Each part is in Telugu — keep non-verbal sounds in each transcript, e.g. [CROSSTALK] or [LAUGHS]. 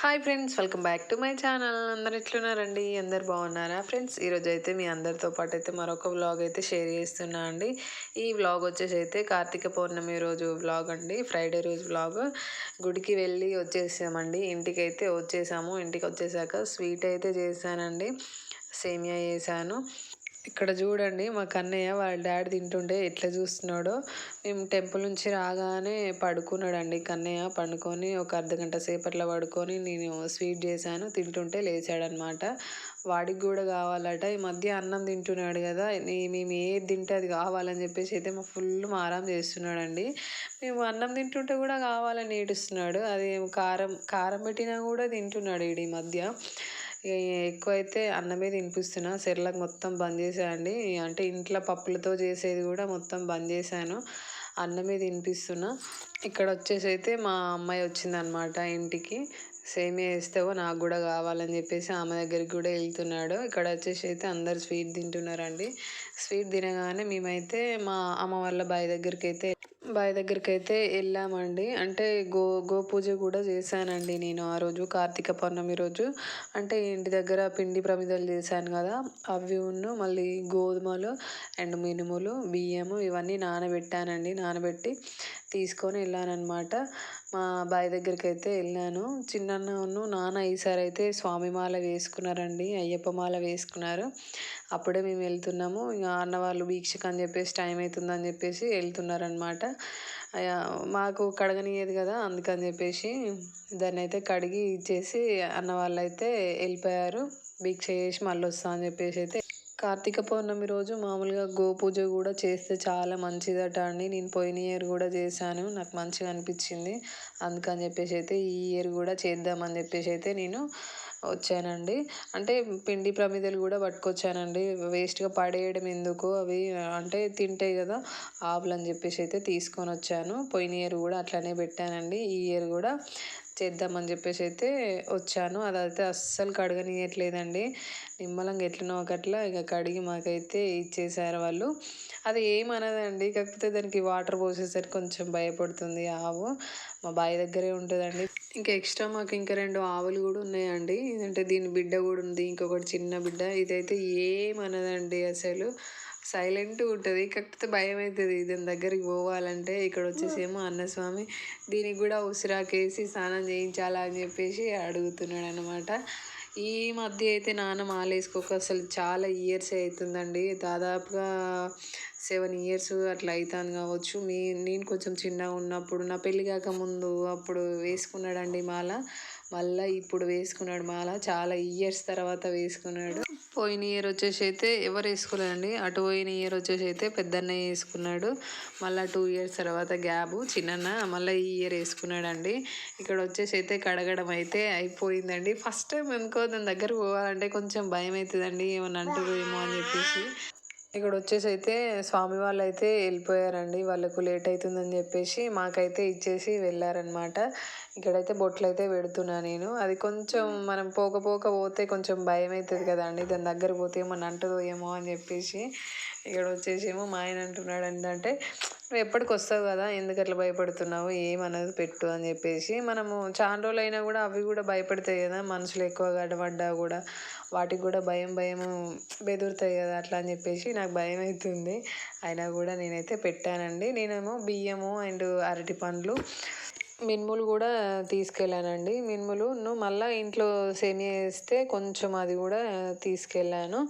Hi friends welcome back to my channel అందరు ఎట్లున్నారండి? అందరు బాగున్నారా? ఫ్రెండ్స్ ఈరోజు అయితే మీ అందరితో పాటు అయితే మరొక వ్లాగ్ అయితే షేర్ చేస్తున్నా అండి. ఈ వ్లాగ్ వచ్చేసి అయితే కార్తీక పౌర్ణమి రోజు వ్లాగ్ అండి. ఫ్రైడే రోజు వ్లాగ్ గుడికి వెళ్ళి వచ్చేసామండి. ఇంటికి అయితే వచ్చేసాము. ఇంటికి వచ్చేసాక స్వీట్ అయితే చేశానండి. సేమియా చేశాను. ఇక్కడ చూడండి మా కన్నయ్య వాళ్ళ డాడీ తింటుంటే ఎట్లా చూస్తున్నాడో. మేము టెంపుల్ నుంచి రాగానే పడుకున్నాడండి. కన్నయ్య పండుకొని ఒక అర్ధ గంట సేపట్లో పడుకొని నేను స్వీట్ చేశాను తింటుంటే లేచాడనమాట. వాడికి కూడా కావాలట. ఈ మధ్య అన్నం తింటున్నాడు కదా మేము ఏది తింటే అది కావాలని చెప్పేసి అయితే మా ఫుల్ మారం చేస్తున్నాడండి. మేము అన్నం తింటుంటే కూడా కావాలని ఏడుస్తున్నాడు. అది కారం కారం పెట్టినా కూడా తింటున్నాడు ఈ మధ్య. ఎక్కువైతే అన్నమే తినిపిస్తున్నా. సెర్లకు మొత్తం బంద్ చేసేయండి అంటే ఇంట్లో పప్పులతో చేసేది కూడా మొత్తం బంద్ చేశాను. అన్నమే తినిపిస్తున్నా. ఇక్కడ వచ్చేసి అయితే మా అమ్మాయి వచ్చిందనమాట ఇంటికి. సేమియా వేస్తావో నాకు కూడా కావాలని చెప్పేసి ఆమె దగ్గరికి కూడా వెళ్తున్నాడు. ఇక్కడ వచ్చేసి అయితే అందరు స్వీట్ తింటున్నారండి. స్వీట్ తినగానే మేమైతే మా అమ్మ వాళ్ళ బాయ్ దగ్గరికి అయితే బావి దగ్గరికి అయితే వెళ్ళామండి. అంటే గో గో పూజ కూడా చేశానండి నేను ఆ రోజు కార్తీక పౌర్ణమి రోజు. అంటే ఇంటి దగ్గర పిండి ప్రమిదలు చేశాను కదా అవి ఉన్ను మళ్ళీ గోధుమలు అండ్ మినుములు బియ్యము ఇవన్నీ నానబెట్టానండి. నానబెట్టి తీసుకొని వెళ్ళానన్నమాట. మా బావి దగ్గరికి అయితే వెళ్ళాను. చిన్నన్నను నాన్న ఈసారి అయితే స్వామి మాల వేసుకున్నారండి అయ్యప్ప మాల వేసుకున్నారు. అప్పుడే మేము వెళ్తున్నాము. ఇంకా అన్న వాళ్ళు వీక్షకు అని చెప్పేసి టైం అవుతుందని చెప్పేసి వెళ్తున్నారనమాట మాకు కడగనియదు కదా అందుకని చెప్పేసి దాన్ని అయితే కడిగి ఇచ్చేసి అన్న వాళ్ళు అయితే వెళ్ళిపోయారు. భిక్ష చేసి మళ్ళీ వస్తా అని చెప్పేసి అయితే కార్తీక పౌర్ణమి రోజు మామూలుగా గోపూజ కూడా చేస్తే చాలా మంచిదట అండి. నేను పోయిన ఇయర్ కూడా చేశాను. నాకు మంచిగా అనిపించింది. అందుకని చెప్పేసి అయితే ఈ ఇయర్ కూడా చేద్దామని చెప్పేసి అయితే నేను వచ్చానండి. అంటే పిండి ప్రమిదలు కూడా పట్టుకొచ్చానండి. వేస్ట్గా పడేయడం ఎందుకు? అవి అంటే తింటాయి కదా ఆవులు అని చెప్పేసి అయితే తీసుకొని వచ్చాను. పోయిన ఇయర్ కూడా అట్లనే పెట్టానండి. ఈ ఇయర్ కూడా చేద్దామని చెప్పేసి అయితే వచ్చాను. అదైతే అస్సలు కడగనియట్లేదండి. నిమ్మలంగా ఎట్లనో ఒకట్లా ఇక కడిగి మాకైతే ఇచ్చేసారు వాళ్ళు. అది ఏమనదండి. కాకపోతే దానికి వాటర్ పోసేసరికి కొంచెం భయపడుతుంది ఆవు. మా బావి దగ్గరే ఉంటుందండి. ఇంకా ఎక్స్ట్రా మాకు ఇంకా రెండు ఆవులు కూడా ఉన్నాయండి. అంటే దీని బిడ్డ కూడా ఉంది. ఇంకొకటి చిన్న బిడ్డ. ఇదైతే ఏమనదండి అసలు. సైలెంట్గా ఉంటుంది. కాకపోతే భయం అవుతుంది దీని దగ్గరికి పోవాలంటే ఇక్కడ వచ్చేసేమో అన్నస్వామి. దీనికి కూడా ఉసిరాకేసి స్నానం చేయించాలా అని చెప్పేసి అడుగుతున్నాడు అనమాట ఈ మధ్య అయితే నాన్న మాలేసుకోక అసలు చాలా ఇయర్స్ అవుతుందండి. దాదాపుగా సెవెన్ ఇయర్స్ అట్లా అవుతుంది కావచ్చు. మీ నేను కొంచెం చిన్నగా ఉన్నప్పుడు నా పెళ్ళి కాక ముందు అప్పుడు వేసుకున్నాడండి మాల. మళ్ళీ ఇప్పుడు వేసుకున్నాడు మాల. చాలా ఇయర్స్ తర్వాత వేసుకున్నాడు. పోయిన ఇయర్ వచ్చేసి అయితే ఎవరు వేసుకోలేదండి. అటు పోయిన ఇయర్ వచ్చేసి అయితే పెద్దన్నయ్య వేసుకున్నాడు. మళ్ళీ టూ ఇయర్స్ తర్వాత గ్యాబు చిన్నన్న మళ్ళీ ఈ ఇయర్ వేసుకున్నాడండి. ఇక్కడ వచ్చేసి అయితే కడగడం అయితే అయిపోయిందండి. ఫస్ట్ టైం అనుకో దాని దగ్గర పోవాలంటే కొంచెం భయం అవుతుందండి ఏమన్నా ఏమో అని చెప్పేసి. ఇక్కడ వచ్చేసి అయితే స్వామి వాళ్ళు అయితే వెళ్ళిపోయారండి. వాళ్ళకు లేట్ అవుతుందని చెప్పేసి మాకైతే ఇచ్చేసి వెళ్ళారనమాట ఇక్కడైతే బొట్లు అయితే పెడుతున్నా నేను. అది కొంచెం మనం పోక పోక పోతే కొంచెం భయం అవుతుంది కదండి దాని దగ్గర పోతే ఏమో అంటుందో ఏమో అని చెప్పేసి ఇక్కడ వచ్చేసేమో మా ఆయన అంటున్నాడు ఏంటంటే నువ్వు ఎప్పటికి వస్తావు కదా? ఎందుకు అట్లా భయపడుతున్నావు? ఏమన్నది పెట్టు అని చెప్పేసి. మనము చాలా రోజులు అయినా కూడా అవి కూడా భయపడతాయి కదా మనుషులు ఎక్కువ అడబడ్డా కూడా. వాటికి కూడా భయం భయం బెదురుతాయి కదా అట్లా అని చెప్పేసి నాకు భయం అవుతుంది అయినా కూడా నేనైతే పెట్టానండి. నేనేమో బియ్యము అండ్ అరటి పండ్లు మినుములు కూడా తీసుకెళ్ళానండి. మినుములు మళ్ళీ ఇంట్లో సేమియా వేస్తే కొంచెం అది కూడా తీసుకెళ్ళాను.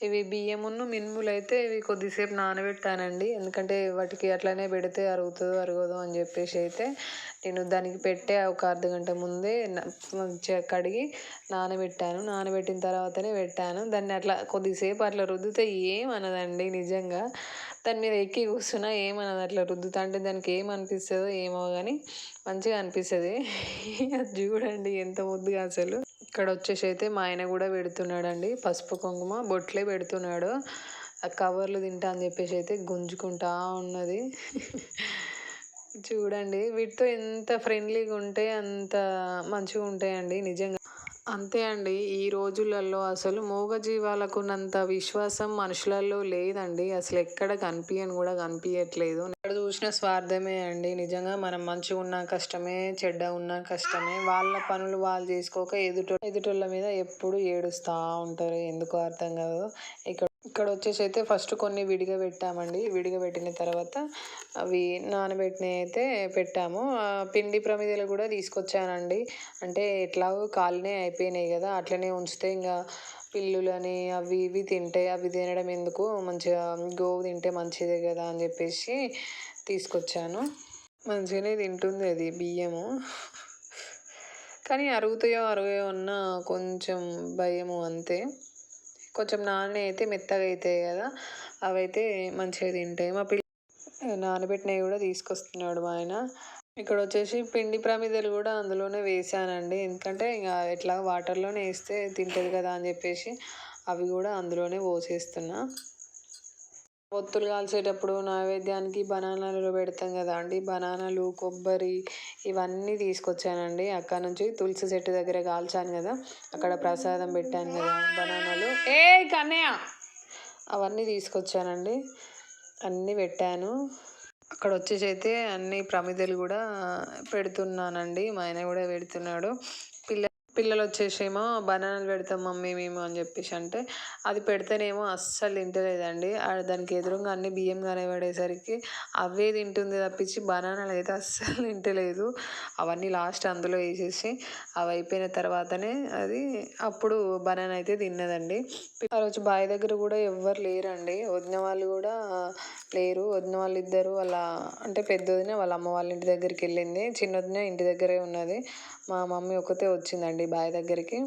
ఇవి బియ్యమును మినుములు అయితే ఇవి కొద్దిసేపు నానబెట్టానండి. ఎందుకంటే వాటికి అట్లనే పెడితే అరుగుతుందో అరగదు అని చెప్పేసి అయితే నేను దానికి పెట్టే ఒక అర్ధ గంట ముందే మంచిగా కడిగి నానబెట్టాను. నానబెట్టిన తర్వాతనే పెట్టాను. దాన్ని అట్లా కొద్దిసేపు అట్లా రుద్దితే ఏమనదండి నిజంగా. దాని మీద ఎక్కి కూర్చున్నా ఏమన్నది అట్లా రుద్దుతా. అంటే దానికి ఏమనిపిస్తుందో ఏమో కానీ మంచిగా అనిపిస్తుంది. [LAUGHS] అది చూడండి ఎంత ముద్దుగా అసలు. ఇక్కడ వచ్చేసి అయితే మా ఆయన కూడా పెడుతున్నాడండి. పసుపు కుంకుమ బొట్లే పెడుతున్నాడు. ఆ కవర్లు తింటా అని చెప్పేసి అయితే గుంజుకుంటా ఉన్నది. చూడండి వీటితో ఎంత ఫ్రెండ్లీగా ఉంటే అంత మంచిగా ఉంటాయండి నిజంగా అంతే అండి. ఈ రోజులలో అసలు మూగజీవాలకున్నంత విశ్వాసం మనుషులలో లేదండి. అసలు ఎక్కడ కనిపియను కూడా కనిపియట్లేదు. ఎక్కడ చూసిన స్వార్థమే అండి. నిజంగా మనం మంచిగున్నా కష్టమే, చెడ్డ ఉన్నా కష్టమే. వాళ్ళ పనులు వాళ్ళు చేసుకోక ఎదుట ఎదుటోళ్ళ మీద ఎప్పుడు ఏడుస్తూ ఉంటారు. ఎందుకో అర్థం కాదు. ఇక్కడ ఇక్కడ వచ్చేసి అయితే ఫస్ట్ కొన్ని విడిగా పెట్టామండి. విడిగా పెట్టిన తర్వాత అవి నానబెట్టినవి అయితే పెట్టాము. పిండి ప్రమిదలు కూడా తీసుకొచ్చానండి. అంటే ఎట్లాగో కాలనే అయిపోయినాయి కదా! అట్లనే ఉంచితే ఇంకా పిల్లులని అవి ఇవి తింటే అవి తినడం ఎందుకు మంచిగా గోవు తింటే మంచిదే కదా అని చెప్పేసి తీసుకొచ్చాను. మంచిగానే తింటుంది అది బియ్యము. కానీ అరుగుతాయో అరగవో అన్న కొంచెం భయము అంతే. కొంచెం నానే అయితే మెత్తగా అవుతాయి కదా! అవైతే మంచిగా తింటాయి. మా పిల్ల నానబెట్టినవి కూడా తీసుకొస్తున్నాడు మా ఆయన. ఇక్కడ వచ్చేసి పిండి ప్రమిదలు కూడా అందులోనే వేసానండి. ఎందుకంటే ఇంకా ఎట్లా వాటర్‌లోనే వేస్తే తింటది కదా అని చెప్పేసి అవి కూడా అందులోనే పోసేస్తున్నా. ఒత్తులు కాల్చేటప్పుడు నైవేద్యానికి బనానాలు పెడతాం కదా అండి! బనానాలు, కొబ్బరి ఇవన్నీ తీసుకొచ్చానండి. అక్కడ నుంచి తులసి చెట్టు దగ్గర కాల్చాను కదా! అక్కడ ప్రసాదం పెట్టాను కదా! బనానాలు ఏ కన్నయ్య అవన్నీ తీసుకొచ్చానండి. అన్నీ పెట్టాను. అక్కడ వచ్చేసి అయితే అన్ని ప్రమిదలు కూడా పెడుతున్నానండి. మా ఆయన కూడా పెడుతున్నాడు. పిల్లలు వచ్చేసేమో బనానాలు పెడతాం మమ్మీ మేము అని చెప్పేసి అంటే అది పెడితేనేమో అస్సలు తింటలేదండి. దానికి ఎదురుంగా అన్ని బియ్యం కనబడేసరికి అవే తింటుంది తప్పించి బనానాలు అయితే అస్సలు [LAUGHS] తింటలేదు. అవన్నీ లాస్ట్ అందులో వేసేసి అవి అయిపోయిన తర్వాతనే అది అప్పుడు బనానా అయితే తిన్నదండి. ఆ రోజు బావి దగ్గర కూడా ఎవ్వరు లేరండి. వదిన వాళ్ళు కూడా లేరు. వదిన వాళ్ళు ఇద్దరు వాళ్ళ అంటే పెద్ద వదిన వాళ్ళ అమ్మ వాళ్ళ ఇంటి దగ్గరికి వెళ్ళింది. చిన్న వదిన ఇంటి దగ్గరే ఉన్నది. మా మమ్మీ ఒకతే వచ్చిందండి బావి దగ్గరికి.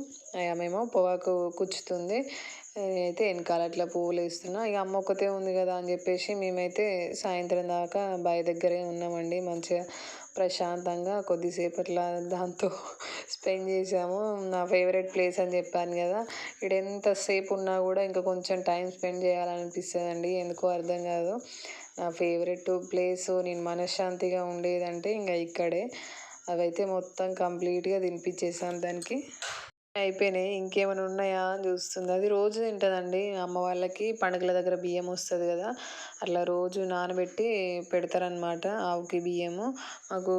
ఆమెమో పొగాకు కుచ్చుతుంది. నేనైతే వెనకాల అట్లా పువ్వులు వేస్తున్నా. ఇక అమ్మ ఒకతే ఉంది కదా అని చెప్పేసి మేమైతే సాయంత్రం దాకా బావి దగ్గరే ఉన్నామండి. మంచిగా ప్రశాంతంగా కొద్దిసేపు అట్లా దాంతో స్పెండ్ చేసాము. నా ఫేవరెట్ ప్లేస్ అని చెప్పాను కదా! ఇక్కడ ఎంతసేపు ఉన్నా కూడా ఇంకా కొంచెం టైం స్పెండ్ చేయాలనిపిస్తుందండి ఎందుకో అర్థం కాదు. నా ఫేవరెట్ ప్లేస్ నేను మనశ్శాంతిగా ఉండేదంటే ఇంకా ఇక్కడే. అవైతే మొత్తం కంప్లీట్‌గా తినిపించేసాను దానికి. అయిపోయినాయి. ఇంకేమైనా ఉన్నాయా అని చూస్తుంది. అది రోజు తింటుందండి అమ్మ వాళ్ళకి పండుగల దగ్గర బియ్యం వస్తుంది కదా! అట్లా రోజు నానబెట్టి పెడతారనమాట ఆవుకి బియ్యము. మాకు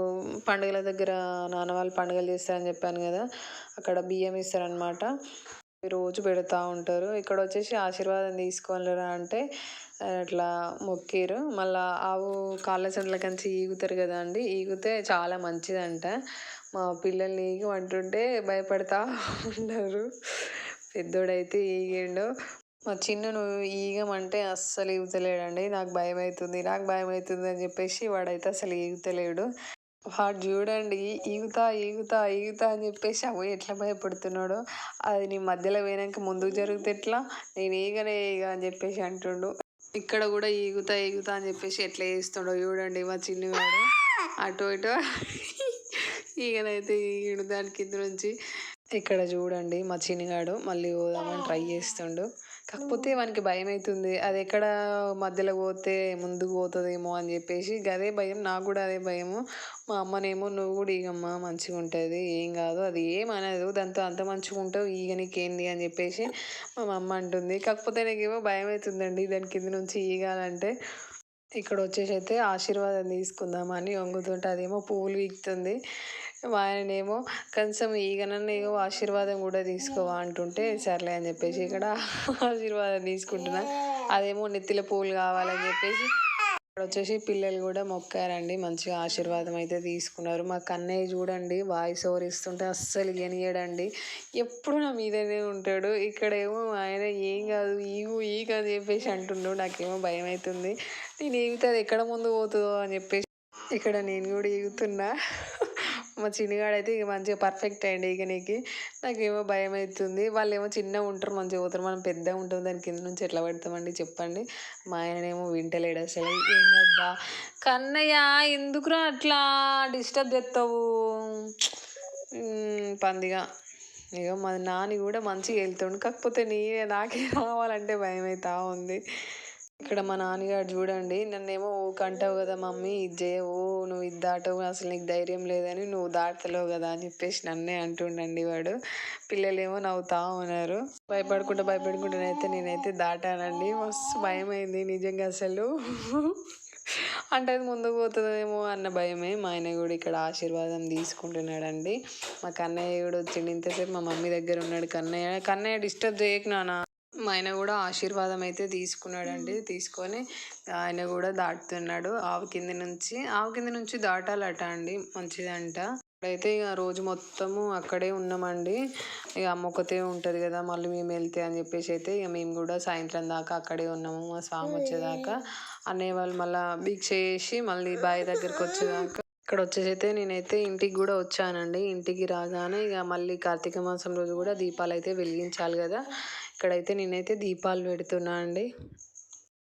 పండుగల దగ్గర నాన్న వాళ్ళు పండుగలు చేస్తారని చెప్పాను కదా! అక్కడ బియ్యం ఇస్తారనమాట. రోజు పెడతా ఉంటారు. ఇక్కడ వచ్చేసి ఆశీర్వాదం తీసుకోలేరా అంటే అట్లా మొక్కిరు మళ్ళా ఆవు కాళ్ళ చెట్ల కంచి ఈగుతారు కదా అండి! ఈగితే చాలా మంచిదంట. మా పిల్లల్ని ఈగమంటుంటే భయపడతా ఉన్నారు. పెద్దోడైతే ఈగిండు. మా చిన్నును ఈగమంటే అస్సలు ఈగుతలేడండి. నాకు భయం అవుతుంది నాకు భయం అవుతుంది అని చెప్పేసి వాడైతే అసలు ఈగుతలేడు. వాడు చూడండి ఈగుతా, ఈగుతా, ఈగుతా అని చెప్పేసి అవి ఎట్లా భయపడుతున్నాడో. అది నీ మధ్యలో పోయినాక ముందుకు జరిగితే ఎట్లా? నేను ఈగనే ఈగ అని చెప్పేసి అంటుండు. ఇక్కడ కూడా ఈగుతా, ఈగుతా అని చెప్పేసి ఎట్లా చేస్తుండో చూడండి మా చిన్నవాడు అటు ఇటు ఈగనైతే ఈడు దాని కింద నుంచి. ఇక్కడ చూడండి మా చిన్నగాడు మళ్ళీ పోదామని ట్రై చేస్తుండు. కాకపోతే వానికి భయం అవుతుంది అది ఎక్కడ మధ్యలో పోతే ముందుకు పోతుందేమో అని చెప్పేసి గదే భయం. నాకు కూడా అదే భయము. మా అమ్మనేమో నువ్వు కూడా ఈగమ్మ మంచిగా ఉంటుంది. ఏం కాదు. అది ఏమనదు. దాంతో అంత మంచిగా ఉంటావు ఈగ నీకేంది అని చెప్పేసి మా అమ్మ అంటుంది. కాకపోతే నాకేమో అవుతుందండి దాని కింద నుంచి ఈగాలంటే. ఇక్కడ వచ్చేసి అయితే ఆశీర్వాదం తీసుకుందామని వంగుతుంటే అదేమో పువ్వులు పీకుతుంది. మా ఆయననేమో కనీసం ఈగనన్నా ఆశీర్వాదం కూడా తీసుకోవా అంటుంటే సర్లే అని చెప్పేసి ఇక్కడ ఆశీర్వాదం తీసుకుంటున్నా. అదేమో నెత్తిల పూలు కావాలని చెప్పేసి ఇక్కడ వచ్చేసి పిల్లలు కూడా మొక్కారండి. మంచిగా ఆశీర్వాదం అయితే తీసుకున్నారు. మా కన్నయ్య చూడండి వాయిస్ ఓవర్ ఇస్తుంటే అస్సలు ఇయ్యనీయడండి. ఎప్పుడు నా మీదనే ఉంటాడు. ఇక్కడేమో ఆయన ఏం కాదు ఈగు ఈగ అని చెప్పేసి అంటుండు. నాకేమో భయం అవుతుంది నేను ఈగితే అది ఎక్కడ ముందు పోతుందో అని చెప్పేసి ఇక్కడ నేను కూడా ఈగుతున్నా. మా చిన్నుగాడైతే ఇక మంచిగా పర్ఫెక్ట్ అయ్యండి ఇక నీకు నాకేమో భయమైతుంది. వాళ్ళేమో చిన్నగా ఉంటారు మంచిగా పోతారు. మనం పెద్దగా ఉంటాం దాని కింద నుంచి ఎట్లా పడతామండి చెప్పండి. మా ఆయననేమో వింటలేడు అసలు. ఏం కదా కన్నయ్య ఎందుకురా అట్లా డిస్టర్బ్ చేస్తావు? పందిగా. ఇగో మా నాని కూడా మంచిగా వెళ్తుండు. కాకపోతే నీ నాకే రావాలంటే అవుతా ఉంది. ఇక్కడ మా నాన్నగారు చూడండి నన్నేమో ఓ కంటావు కదా మమ్మీ ఇది చేయవు నువ్వు ఇది దాటవు అసలు నీకు ధైర్యం లేదని నువ్వు దాటలేవు కదా అని చెప్పేసి నన్నే అంటుండండి వాడు. పిల్లలేమో నవ్వుతా ఉన్నారు. భయపడుకుంటూ భయపడుకుంటూనైతే నేనైతే దాటానండి. మస్తు భయం అయింది నిజంగా అసలు. అంటే అది ముందుకు పోతుందేమో అన్న భయమే. మా ఆయన కూడా ఇక్కడ ఆశీర్వాదం తీసుకుంటున్నాడండి. మా కన్నయ్య కూడా వచ్చిండు. ఇంతసేపు మా మమ్మీ దగ్గర ఉన్నాడు కన్నయ్య. కన్నయ్య డిస్టర్బ్ చేయకు నాన్న. ఆయన కూడా ఆశీర్వాదం అయితే తీసుకున్నాడండి. తీసుకొని ఆయన కూడా దాటుతున్నాడు. ఆవు కింద నుంచి ఆవు కింద నుంచి దాటాలట అండి. మంచిదంట. అయితే ఇక రోజు మొత్తము అక్కడే ఉన్నామండి. ఇక అమ్మ ఒకతే ఉంటుంది కదా మళ్ళీ మేము వెళ్తే అని చెప్పేసి అయితే ఇక మేము కూడా సాయంత్రం దాకా అక్కడే ఉన్నాము. మా స్వామి వచ్చేదాకా. అన్నయ్య వాళ్ళు మళ్ళీ భిక్ష చేసి మళ్ళీ బావి దగ్గరికి వచ్చేదాకా. ఇక్కడ వచ్చేసి అయితే నేనైతే ఇంటికి కూడా వచ్చానండి. ఇంటికి రాగానే ఇక మళ్ళీ కార్తీక మాసం రోజు కూడా దీపాలు అయితే వెలిగించాలి కదా. ఇక్కడైతే నేనైతే దీపాలు పెడుతున్నా అండి.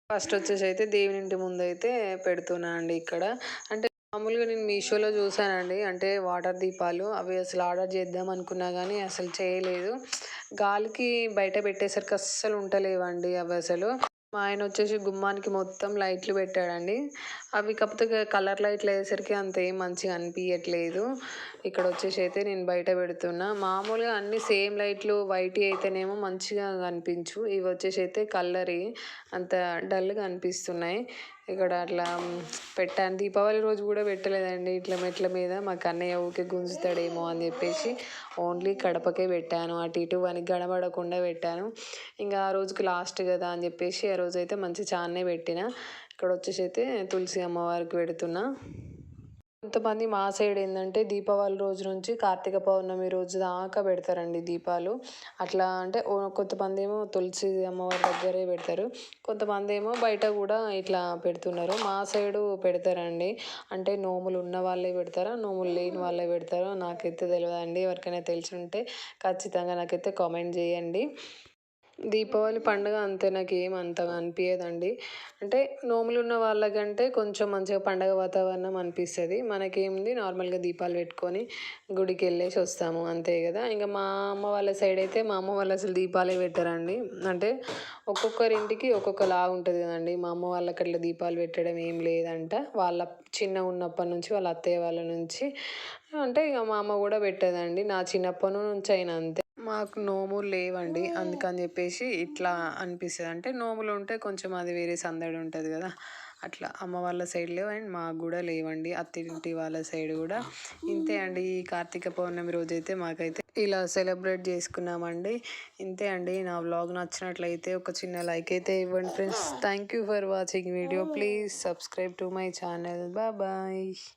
ఫస్ట్ వచ్చేసి అయితే దేవుని ఇంటి ముందు అయితే పెడుతున్నా అండి ఇక్కడ. అంటే మామూలుగా నేను మీషోలో చూసానండి అంటే వాటర్ దీపాలు అవి అసలు ఆర్డర్ చేద్దాం అనుకున్నా కానీ అసలు చేయలేదు. గాలికి బయట పెట్టేసరికి అస్సలు ఉంటలేవండి అవి అసలు. మా ఆయన వచ్చేసి గుమ్మానికి మొత్తం లైట్లు పెట్టాడండి. అవి కాకపోతే కలర్ లైట్లు వేసేసరికి అంత ఏం మంచిగా అనిపించట్లేదు ఇక్కడ వచ్చేసి అయితే నేను బయట పెడుతున్నా. మామూలుగా అన్ని సేమ్ లైట్లు వైట్ అయితేనేమో మంచిగా కనిపించు. ఇవి వచ్చేసి అయితే కలరీ అంత డల్గా అనిపిస్తున్నాయి ఇక్కడ అట్లా పెట్టాను. దీపావళి రోజు కూడా పెట్టలేదండి. ఇట్లా మెట్ల మీద మా కన్నయ్య ఊకే గుంజుతాడేమో అని చెప్పేసి ఓన్లీ కడపకే పెట్టాను. అటు ఇటు వానికి గడబడకుండా పెట్టాను. ఇంకా ఆ రోజుకి లాస్ట్ కదా అని చెప్పేసి ఆ రోజు అయితే మంచి చాన్నే పెట్టిన. ఇక్కడ వచ్చేసి అయితే తులసి అమ్మవారికి పెడుతున్నా. కొంతమంది మా సైడ్ ఏంటంటే దీపావళి రోజు నుంచి కార్తీక పౌర్ణమి రోజు దాకా పెడతారండి దీపాలు. అట్లా అంటే కొంతమంది ఏమో తులసి అమ్మవారి దగ్గరే పెడతారు. కొంతమంది ఏమో బయట కూడా ఇట్లా పెడుతున్నారు. మా సైడు పెడతారండి. అంటే నోములు ఉన్న వాళ్ళే పెడతారా? నోములు లేని వాళ్ళే పెడతారో? నాకైతే తెలియదండి ఎవరికైనా తెలిసి ఉంటే ఖచ్చితంగా నాకైతే కామెంట్ చేయండి. దీపావళి పండుగ అంతే నాకు ఏం అంతగా అనిపించదండి అంటే నోములు ఉన్న వాళ్ళకంటే కొంచెం మంచిగా పండగ వాతావరణం అనిపిస్తుంది. మనకేముంది నార్మల్గా దీపాలు పెట్టుకొని గుడికి వెళ్ళేసి వస్తాము. అంతే కదా. ఇంకా మా అమ్మ వాళ్ళ సైడ్ అయితే మా అమ్మ వాళ్ళు అసలు దీపాలే పెట్టారండి. అంటే ఒక్కొక్కరి ఇంటికి ఒక్కొక్కలా ఉంటుంది కదండి. మా అమ్మ వాళ్ళకి అట్లా దీపాలు పెట్టడం ఏం లేదంట. వాళ్ళ చిన్న ఉన్నప్పటి నుంచి వాళ్ళ అత్తయ్య వాళ్ళ నుంచి. అంటే ఇక మా అమ్మ కూడా పెట్టేదండి. నా చిన్నప్పటి నుంచి అయినా అంతే. మాకు నోములు లేవండి. అందుకని చెప్పేసి ఇట్లా అనిపిస్తుంది. అంటే నోములు ఉంటే కొంచెం అది వేరే సందడి ఉంటుంది కదా. అట్లా అమ్మ వాళ్ళ సైడ్ లేవు అండ్ మాకు కూడా లేవండి. అత్తింటి వాళ్ళ సైడ్ కూడా. ఇంతే అండి. ఈ కార్తీక పౌర్ణమి రోజు అయితే మాకైతే ఇలా సెలబ్రేట్ చేసుకున్నామండి. ఇంతే అండి. నా వ్లాగ్ నచ్చినట్లయితే ఒక చిన్న లైక్ అయితే ఇవ్వండి friends. Thank you for watching video. Please subscribe to my channel. Bye.